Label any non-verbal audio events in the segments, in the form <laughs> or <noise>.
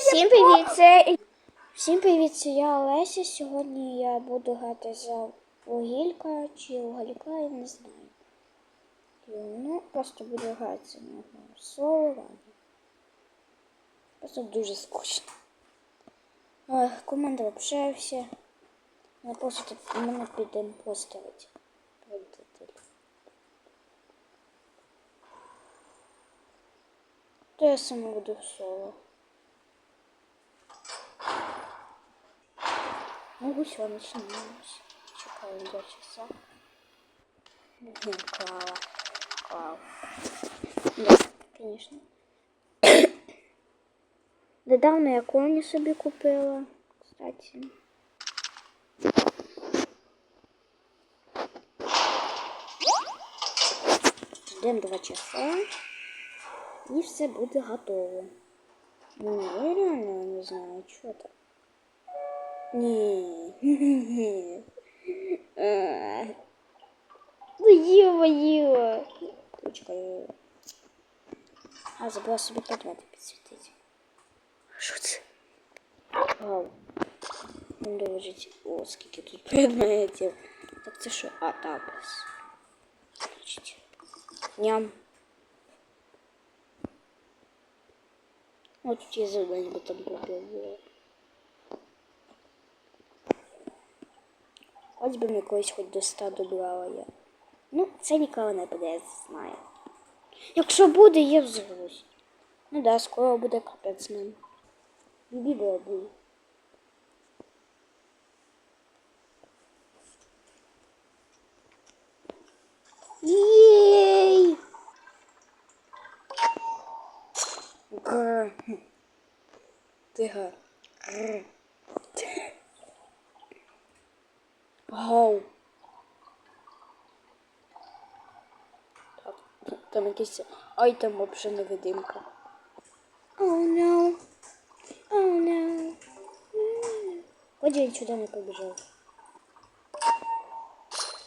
Всім привіт, це всім привіт, це я Олеся. Сьогодні я буду грати за Огілька чи Огілька, я не знаю. Ну, просто буду грати за нього соло. Просто дуже скучно. Ой, команда вообще все. Я просто мене підемо поставити. То я сама буду соло. Ну, все, начинаем. Чекаем два часа. Клава. Клава. Да, конечно. <coughs> Недавно я коні собі купила, кстати. Ждем два часа. І все буде готово. Ну, я реально не знаю, що там. Ні. А. Ну, ё-моё. Ручка. А, забула собі предмети підсвітити. Що це? Вау. Він лежить. О, скільки тут предметів. Так це що? А, тапас. Значить. Ням. Ось тут є завдання, бо там було. Хоч би ми колись хоч до 100 добрала я. Ну, це ніколи не буде, я знаю. Якщо буде, я взорвусь. Ну да, скоро буде капець нам. Відео буде. Єй! Гр. Тихо. Гр. Вау. Так, там якийсь айтем вообще невидимка. Oh no. Oh no. Хоч я сюди не побіжав.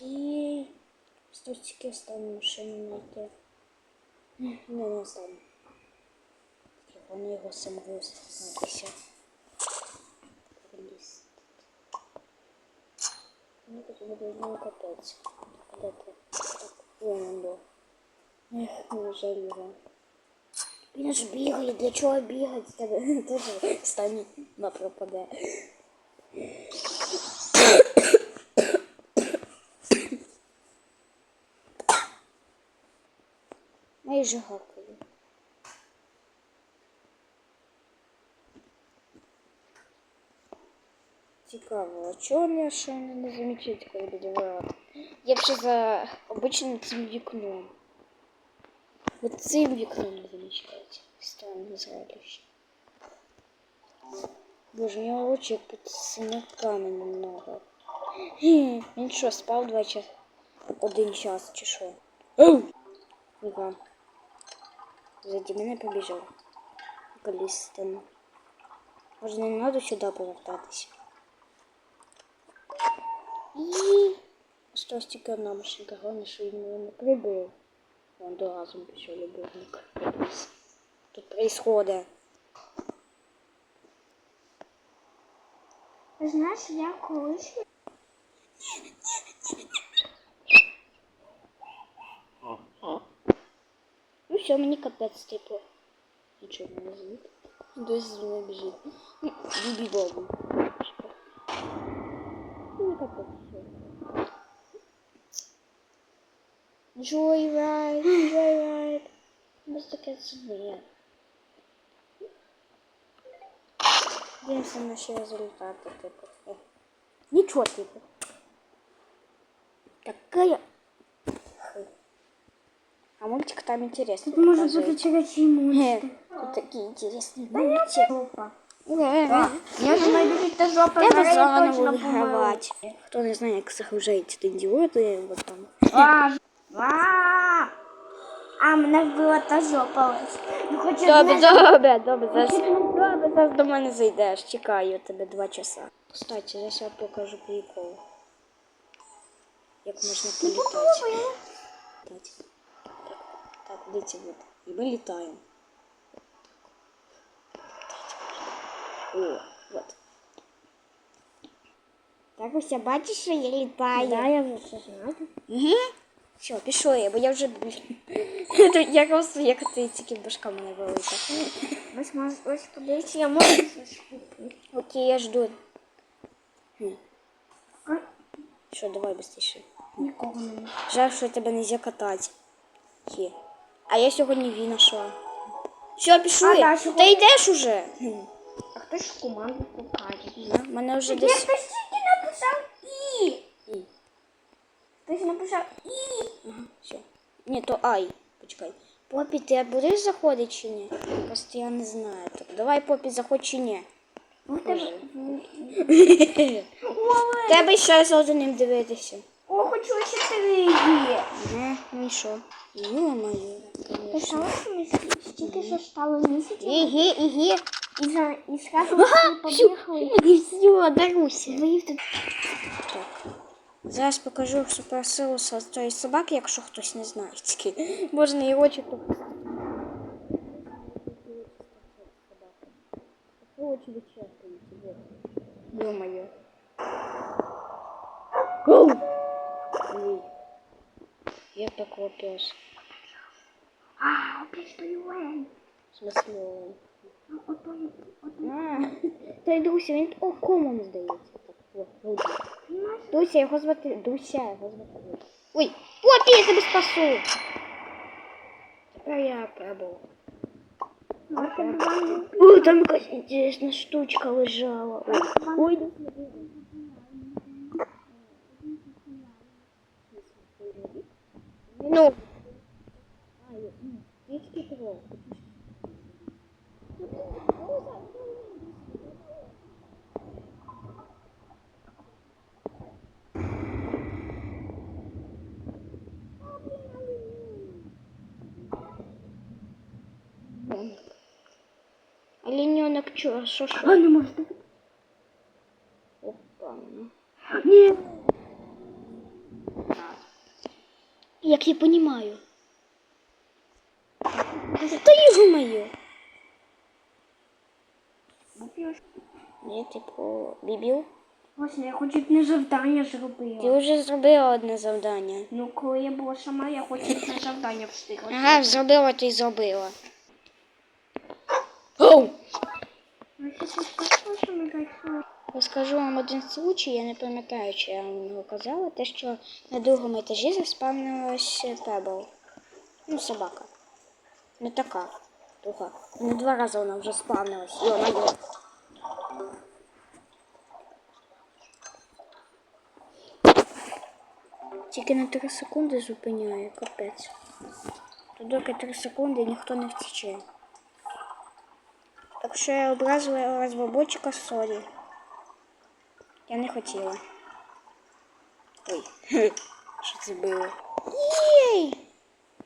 І стільки останню машину знайти. Не, не останню. Вони його самого знатися. Ну, тут буде знову капець. Де ти? Так, вон до. Ех, не жаль його. Він ж для чого бігати? Тебе <laughs> теж стані на пропаде. <coughs> Майже гакаю. Цікаво, а чого я ще не замічаю, коли буде? Я б ще за обичним цим вікном. Вот цим вікном не замічається. Странне зрелище. Боже, у нього очі під синяками немного. Гі, Він що, спав два часа? Один час чи що? Оу! Ніга. Заді мене побіжав. Колись там. Може не треба сюди повертатися. І осталась тільки одна машинка, головне, що він мене не прибив. Вон до разом пішов любовник. Тут происходит. Знаєш, я колись Ну все, мені капець, типу. Нічого не звуть. Десь з мене біжить. Ну, Joyride, Joyride. Без таке собі. Дивимося наші результати, типу. Е. Нічого, типу. Такая. Хы. А мультик там интересный. Тут може показывает. бути чоловічий монстр. Тут такие интересные мультики. Жопа. Е. Я думаю, будуть та жопа Треба зараз заново точно помилу. вигравати. Хто не знає, як загружається ті діоди, от там. А, а, мене вбила та жопа ось. Ну, хоч Добре, одне- добре, добре. Зараз, добре, зараз до мене зайдеш. Чекаю тебе два часа. Кстати, зараз я покажу прикол. Як можна політати. Так, так, дивіться, от. І ми літаємо. О, от. Так ось я бачиш, що я літаю. Да, я вже все знаю. Угу. Все, пішли, бо я вже <laughs> як ось як ти тільки башка мене велика. Ось, ось подивіться, я можу щось купити. Окей, я жду. Що, давай швидше. Нікого немає. Жаль, що тебе не можна катати. А я сьогодні ві нашла. Все, пішли. А, да, Ти йдеш уже? А хтось в команду покаже. У мене вже десь. хтось тільки написав І. І. Хтось написав І. Ага, все. Ні, то ай. Почекай. Попі, ти будеш заходити чи ні? Просто я не знаю. Так, давай, Попі, заходь чи ні. Ну, в тебе... <laughs> Тебе ще з одним дивитися. О, хочу ще три є. Ага, ну і що? Йо-моє, Ти конечно. що ми стільки що стало місяців? Іге, іге. І, за, і зразу ми побігли. Все, даруйся. Виїв тут. Так. Зараз покажу суперсилу з цієї собаки, якщо хтось не знає. Тільки можна і очі тут. Очі вичерпують. Ё-моё. Ой. Я такой пес. А, опять той Лен. В смысле? он? Ну, отой, отой. А, той Дуся, він окомом здається. Так, о, Дуся. Знаєш, Дуся, його звати Дуся, його звати. Ой, Попі, я тебе спасу. Тепер я пробував. ну, це два не Ой, там якась інтересна штучка лежала. Ой, ой. Ну. Чё, шо, шо? А, не можна. Опа. ну. Ні. Як я понимаю. Та його моє. Ні, типу, бібів. Ось, я хоч одне завдання Ти зробила. вже зробила одне завдання. Ну, коли я була сама, я хоч одне завдання встигла. Ага, зробила, ти зробила. Оу! Ну, я щось сказала, що ми зайшли. Розкажу вам один случай, я не пам'ятаю, чи я вам його казала, те, що на другому етажі заспавнилась пебл. Ну, собака. Не така. Друга. Не два рази вона вже спавнилась. Йо-моє. Тільки на 3 секунди зупиняє, капець. То доки 3 секунди ніхто не втече. Так що я образила розробочика сорі. Я не хотіла. Ой, що це було? Єй!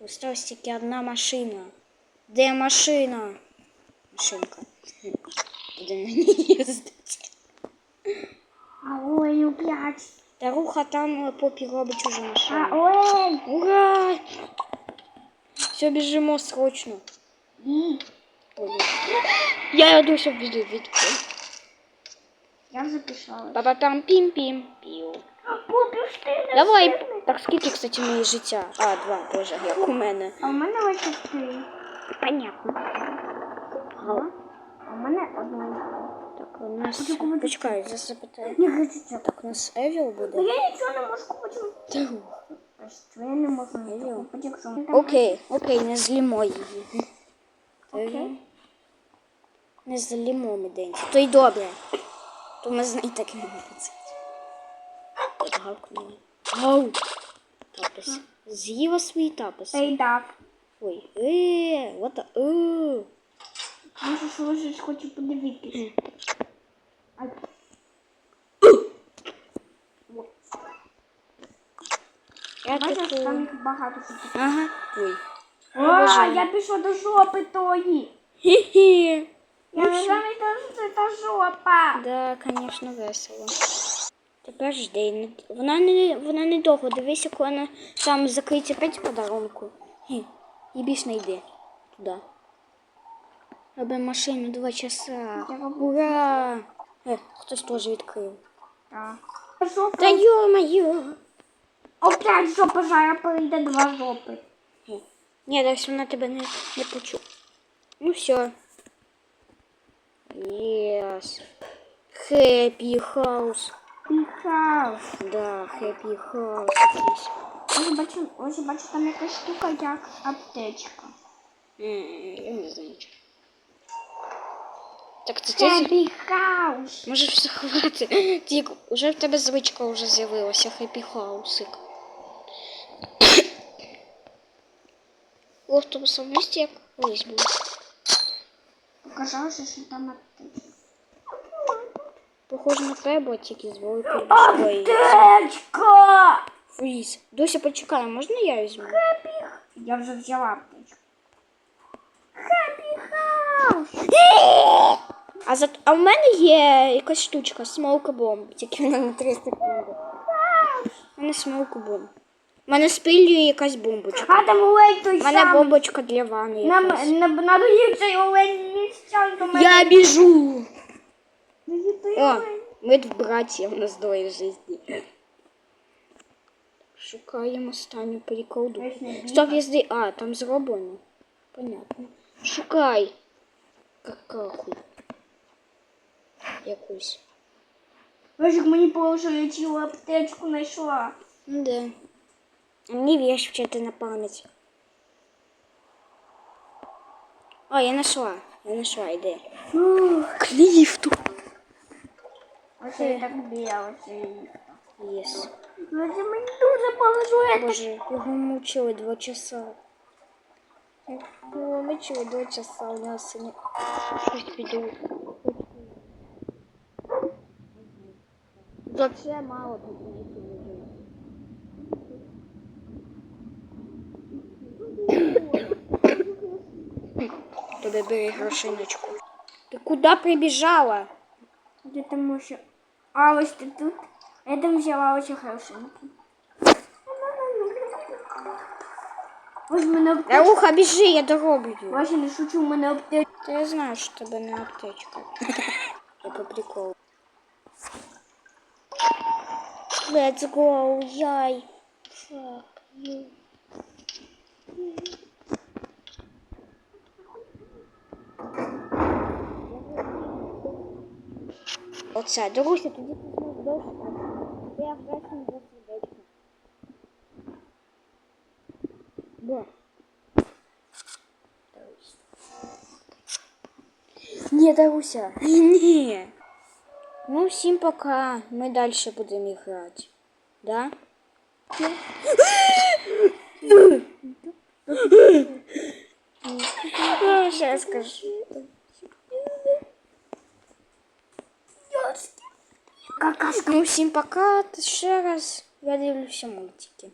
Осталась тільки одна машина. Де машина? Машинка. Буде на ній їздити. А, ой, ну, п'ять. Та руха там е, попі робить уже А, машину. ой. Ура! Все, біжимо срочно. Ні. Я йду, щоб від від. Я записала. Папа там пім-пім. Піу. Давай. Так скільки, кстати, моє життя? А, два, боже, як у мене. А у мене ось три. Понятно. Ага. А у мене одне. Так, у нас... Почекай, зараз запитаю. Не хочеться. Так, у нас Евіл Ну буде. я нічого не можу купити. Та, що я не можу там- Окей, окей, не злімо її. Окей. Не злімо ми день. То й добре. То ми з нею так і не. Так, гавкнули. Гау! Тапис. З'їла свої таписи. Ей, дав. Ой, е, what the, е. Може, що щось хочу подивитися. А, Я Бачиш, там їх багато що. Ага. Ой. А, я пішла до жопи тої. Хі-хі. Я не що це жопа. Да, конечно, весело. Тепер жди. Вона не вона не довго. Дивися, коли вона там закриється опять подарунку. Хі. І більш не йди туди. Робимо машину два часа. Ура! Е, хтось теж відкрив. Так. Жопа. Та йо-моє! Опять жопа зараз прийде два жопи. Ні, десь вона тебе не, не почула. Ну все. Єс. Хеппі хаус. Піхав. Да, хеппі хаус якийсь. Ось бачу, ось бачу там якась штука, як аптечка. М, Я не знаю. нічого. Так це ти Хеппі хаус. можеш все ховати. Тільки вже в тебе звичка вже з'явилася, хеппі хаусик. В автобусом місті як колись було. Показалося, що там аптечка. Похоже на тебе, тільки з великою башкою. Аптечка! Фріз. Дося, почекай, можна я візьму? Я вже взяла аптечку. Хеппі хаус. А, за... а в мене є якась штучка, смолка бомб, тільки вона на 3 секунди. У мене смолка бомб. Мене спилює якась бомбочка. А там олень той У мене самий. бомбочка для ванни Нам якась. нам надо їх цей олень стяг до мене. Я біжу! Є той О, олень. ми в браті, у нас двоє в житті. Шукаємо останню приколду. Стоп, їзди. А, там зроблено. Понятно. Шукай. Какаху. Якусь. Ось мені я цілу аптечку знайшла. Ну да. Мені вещь вчити на пам'ять. О, я нашла. Я нашла, йди. К ліфту. Ось я так біла, ось я Єс. Ну, це мені дуже повезло. я так- Боже, його мучили два часа. Його мучили два часа, у нас не... Щось піду. Вообще мало предметів Тобі бери грошиночку. Ти куди прибіжала? Де там може... А, ось ти тут. Я там взяла ось грошинки. Ось в мене аптечка. Рауха, біжи, я дороблю. Вася, не шучу, в мене аптечка. Та я знаю, що тебе не аптечка. <laughs> Я по приколу. Let's go, яй. Fuck you. Оце, Доруся, тоді знову довше. Я вдячна за сердечко. Бо. Не, Даруся. Не. Ну, всем пока. Мы дальше будем играть. Да? <laughs> Сейчас скажу. Какашка. Ну, всім пока. Ще раз. Я дивлюся мультики.